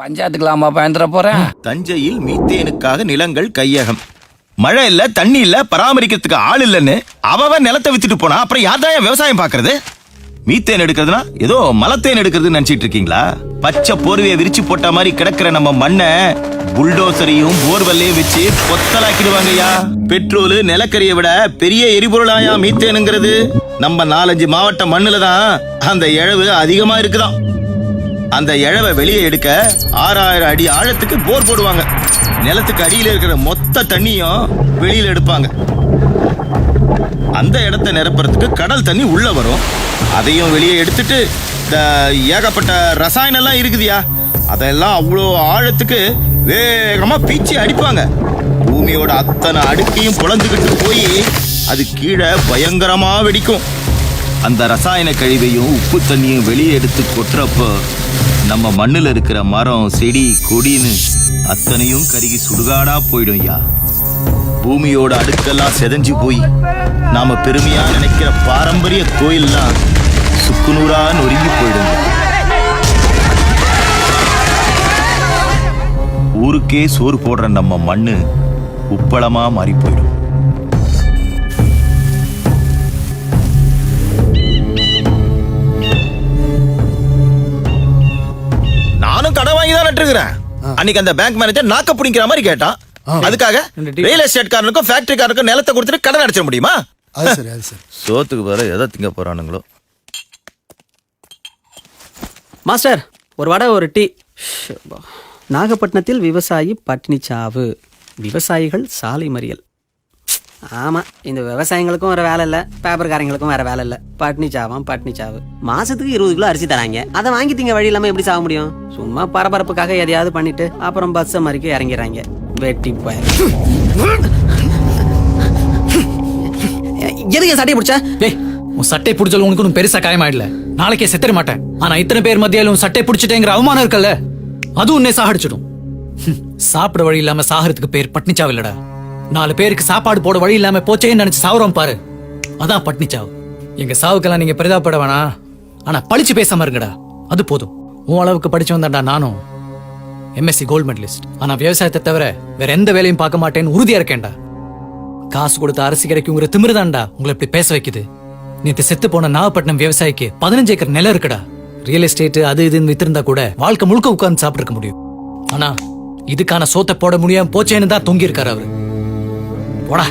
பஞ்சாயத்துக்கலாமா பயந்துட போறேன்? தஞ்சையில் மீத்தேனுக்காக நிலங்கள் கையகம். மழை இல்ல தண்ணி இல்ல பராமரிக்கிறதுக்கு ஆள் இல்லைன்னு அவன் நிலத்தை வித்துட்டு போனா அப்புறம் யார் தான் விவசாயம் பாக்குறது மீத்தேன் எடுக்கிறதுனா ஏதோ மலத்தேன் எடுக்கிறதுன்னு நினைச்சிட்டு இருக்கீங்களா? பச்சை போர்வையை விரிச்சு போட்ட மாதிரி கிடக்கிற நம்ம மண்ணை புல்டோசரையும் போர்வெல்லையும் வச்சு கொத்தலாக்கிடுவாங்கய்யா. பெட்ரோலு நிலக்கரியை விட பெரிய எரிபொருளாயா மீத்தேனுங்கிறது? நம்ம நாலஞ்சு மாவட்ட மண்ணுல தான் அந்த இழவு அதிகமா இருக்குதான் அந்த இழவை வெளியே எடுக்க ஆறாயிரம் அடி ஆழத்துக்கு போர் போடுவாங்க. நிலத்துக்கு அடியில் இருக்கிற மொத்த தண்ணியும் வெளியில் எடுப்பாங்க. அந்த இடத்தை நிரப்புறதுக்கு கடல் தண்ணி உள்ள வரும். அதையும் வெளியே எடுத்துட்டு இந்த ஏகப்பட்ட ரசாயனம் எல்லாம் இருக்குதுயா? அதெல்லாம் அவ்வளோ ஆழத்துக்கு வேகமாக பீச்சி அடிப்பாங்க. பூமியோட அத்தனை அடுக்கையும் புலந்துக்கிட்டு போய் அது கீழே பயங்கரமாக வெடிக்கும். அந்த ரசாயன கழிவையும் உப்பு தண்ணியும் வெளியே எடுத்து கொட்டுறப்போ நம்ம மண்ணில் இருக்கிற மரம் செடி கொடின்னு அத்தனையும் கருகி சுடுகாடா போயிடும் யா. பூமியோட அடுக்கெல்லாம் செதஞ்சு போய் நாம பெருமையா நினைக்கிற பாரம்பரிய கோயில்லாம் சுக்குநூறா நொறுங்கி போயிடும் ஊருக்கே சோறு போடுற நம்ம மண்ணு உப்பளமா மாறி போயிடும். வாங்கி தான் நட்டுருக்கிறேன் அன்னைக்கு அந்த பேங்க் மேனேஜர் நாக்க பிடிக்கிற மாதிரி கேட்டான். அதுக்காக ரியல் எஸ்டேட் காரனுக்கும் ஃபேக்டரி காரனுக்கும் நிலத்தை கொடுத்துட்டு கடன் அடைச்சிட முடியுமா? அது சரி அது சரி. சோத்துக்கு பதிலா எதை திங்க போறானுங்களோ? மாஸ்டர் ஒரு வடை ஒரு டீ. நாகப்பட்டினத்தில் விவசாயி பட்டினி சாவு விவசாயிகள் சாலை மறியல். ஆமாம் இந்த விவசாயிங்களுக்கும் வேற வேலை இல்லை பேப்பர்காரங்களுக்கும் வேற வேலை இல்லை. பட்னி சாவான் பட்னி சாவு. மாசத்துக்கு இருபது கிலோ அரிசி தராங்க. அதை வாங்கிட்டீங்க வழி இல்லாமல் எப்படி சாக முடியும்? சும்மா பரபரப்புக்காக எதையாவது பண்ணிட்டு அப்புறம் பஸ்ஸை மறிக்க இறங்கிறாங்க வெட்டி போய். எதுக்கு என் சட்டையை பிடிச்ச? டேய் உன் சட்டை பிடிச்சாலும் உனக்கு ஒன்றும் பெருசா காயமாயிடல. நாளைக்கே செத்துற மாட்டேன். ஆனா இத்தனை பேர் மத்தியாலும் உன் சட்டை பிடிச்சிட்டேங்கிற அவமானம் இருக்குல்ல? அதுவும் உன்னை சாகடிச்சிடும். சாப்பிட வழி இல்லாம சாகிறதுக்கு பேர் பட்னிச்சாவில்லடா இல்லடா நாலு பேருக்கு சாப்பாடு போட வழி இல்லாம போச்சேன்னு நினைச்சு சாவரம் பாரு. அதான் பட்னிச்சாவு எங்க சாவுக்கெல்லாம் நீங்க பெரிதாப்பட வேணாம். ஆனா பழிச்சு பேசாம இருங்கடா. அது போதும். உன் அளவுக்கு படிச்சு வந்தாடா நானும். எம்எஸ்சி கோல்டு மெடலிஸ்ட் ஆனா விவசாயத்தை தவிர வேற எந்த வேலையும் பார்க்க மாட்டேன்னு உறுதியா இருக்கேன்டா. காசு கொடுத்த அரசு கிடைக்குங்கிற திமிருதான்டா உங்களை இப்படி பேச வைக்குது. நேற்று செத்து போன நாகப்பட்டினம் விவசாயிக்கு பதினஞ்சு ஏக்கர் நிலம் இருக்குடா. ரியல் எஸ்டேட் அது இதுன்னு வித்திருந்தா கூட வாழ்க்கை முழுக்க உட்கார்ந்து சாப்பிட்டு இருக்க முடியும். ஆனா இதுக்கான சோத்தை போட முடியாம போச்சேன்னு தான் தொங்கியிருக்காரு அவரு. போடா